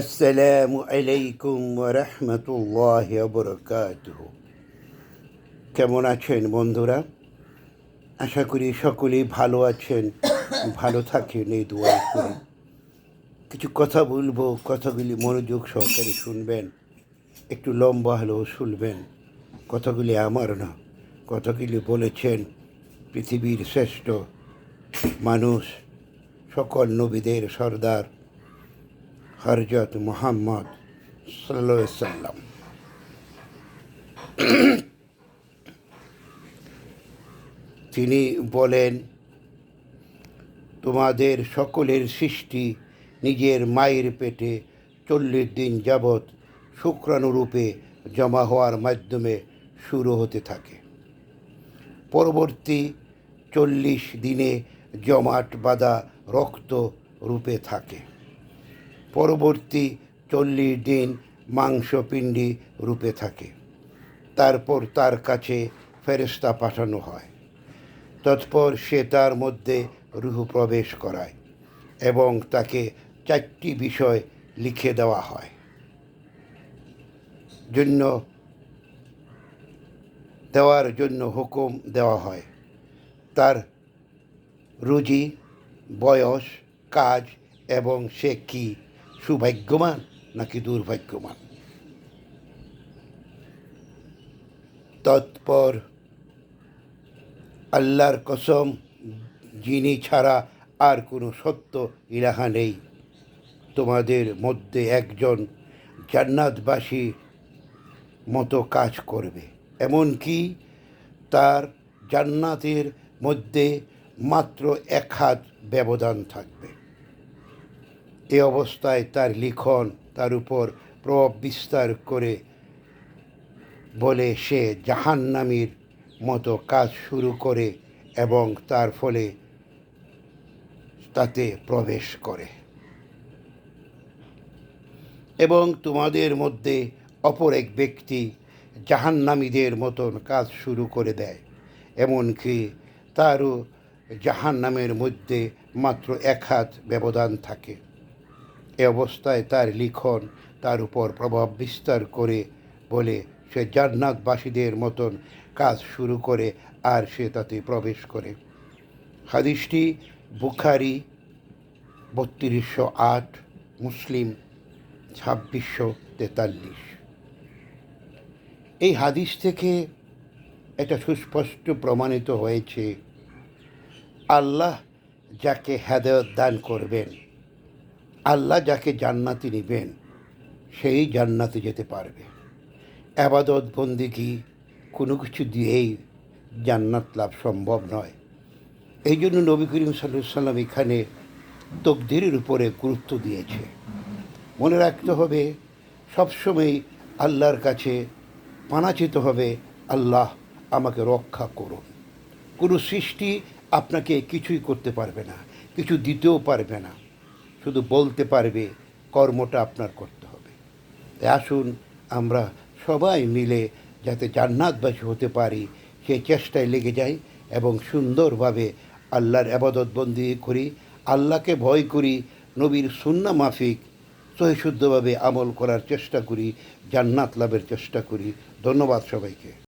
আসসালামু আলাইকুম রহমতুল্লাহ বরকাতুহ কেমন আছেন বন্ধুরা? আশা করি সকলেই ভালো আছেন, ভালো থাকেন এই দোয়া করি। কিছু কথা বলব, কথাগুলি মনোযোগ সহকারে শুনবেন, একটু লম্বা হলেও শুনবেন। কথাগুলি আমার না, কথাগুলি বলেছেন পৃথিবীর শ্রেষ্ঠ মানুষ, সকল নবীদের সর্দার। হরজত মোহাম্মদ সাল্লা সাল্লাম তিনি বলেন, তোমাদের সকলের সৃষ্টি নিজের মায়ের পেটে চল্লিশ দিন যাবৎ শুক্রাণুরূপে জমা হওয়ার মাধ্যমে শুরু হতে থাকে। পরবর্তী চল্লিশ দিনে জমাট বাঁধা রক্ত রূপে থাকে। পরবর্তী চল্লিশ দিন মাংসপিণ্ডি রূপে থাকে। তারপর তার কাছে ফেরেস্তা পাঠানো হয়। তৎপর সে তার মধ্যে রুহ প্রবেশ করায় এবং তাকে চারটি বিষয় লিখে দেওয়া হয়। জন্য দেওয়ার জন্য হুকুম দেওয়া হয়। তার রুজি, বয়স, কাজ এবং সে কি সুভাগ্যবান নাকি দুর্ভাগ্যবান তৎপর আল্লাহর কসম, যিনি ছাড়া আর কোনো সত্য ইলাহা নেই। তোমাদের মধ্যে একজন জান্নাতবাসী মতো কাজ করবে। এমনকি তার জান্নাতের মধ্যে মাত্র এক হাত ব্যবধান থাকবে। এ অবস্থায় তার লিখন, তার উপর প্রভাব বিস্তার করে বলে সে জাহান্নামীর মতো কাজ শুরু করে এবং তার ফলে তাতে প্রবেশ করে। এবং তোমাদের মধ্যে অপর এক ব্যক্তি জাহান্নামীদের মতন কাজ শুরু করে দেয়। এমনকি তারও জাহান্নামের মধ্যে মাত্র এক হাত ব্যবধান থাকে। এ অবস্থায় তার লিখন তার উপর প্রভাব বিস্তার করে বলে সে জান্নাতবাসীদের মতন কাজ শুরু করে আর সে তাতে প্রবেশ করে। হাদিসটি বুখারি বত্রিশশো আট, মুসলিম ছাব্বিশশো তেতাল্লিশ। এই হাদিস থেকে এটা সুস্পষ্ট প্রমাণিত হয়েছে, আল্লাহ যাকে হেদায়ত দান করবেন আল্লাহ যাকে জান্নাতি নেবেন, সেই জান্নাতে যেতে পারবে। আবাদত, বন্দিগি, কোনো কিছু দিয়েই জান্নাত লাভ সম্ভব নয়। এই জন্য নবী করিম সাল্লাম এখানে তকদিরের উপরে গুরুত্ব দিয়েছে। মনে রাখতে হবে সবসময় আল্লাহর কাছে পানাচিত হবে, আল্লাহ আমাকে রক্ষা করুন। কোনো সৃষ্টি আপনাকে কিছুই করতে পারবে না, কিছু দিতেও পারবে না। শুধু বলতে পারবে, কর্মটা আপনার করতে হবে। তাই আসুন, আমরা সবাই মিলে যাতে জান্নাতবাসী হতে পারি সেই চেষ্টায় লেগে যাই এবং সুন্দরভাবে আল্লাহর আবাদতবন্দি করি, আল্লাহকে ভয় করি, নবীর সুন্না মাফিক, সহিশুদ্ধভাবে আমল করার চেষ্টা করি, জান্নাত লাভের চেষ্টা করি। ধন্যবাদ সবাইকে।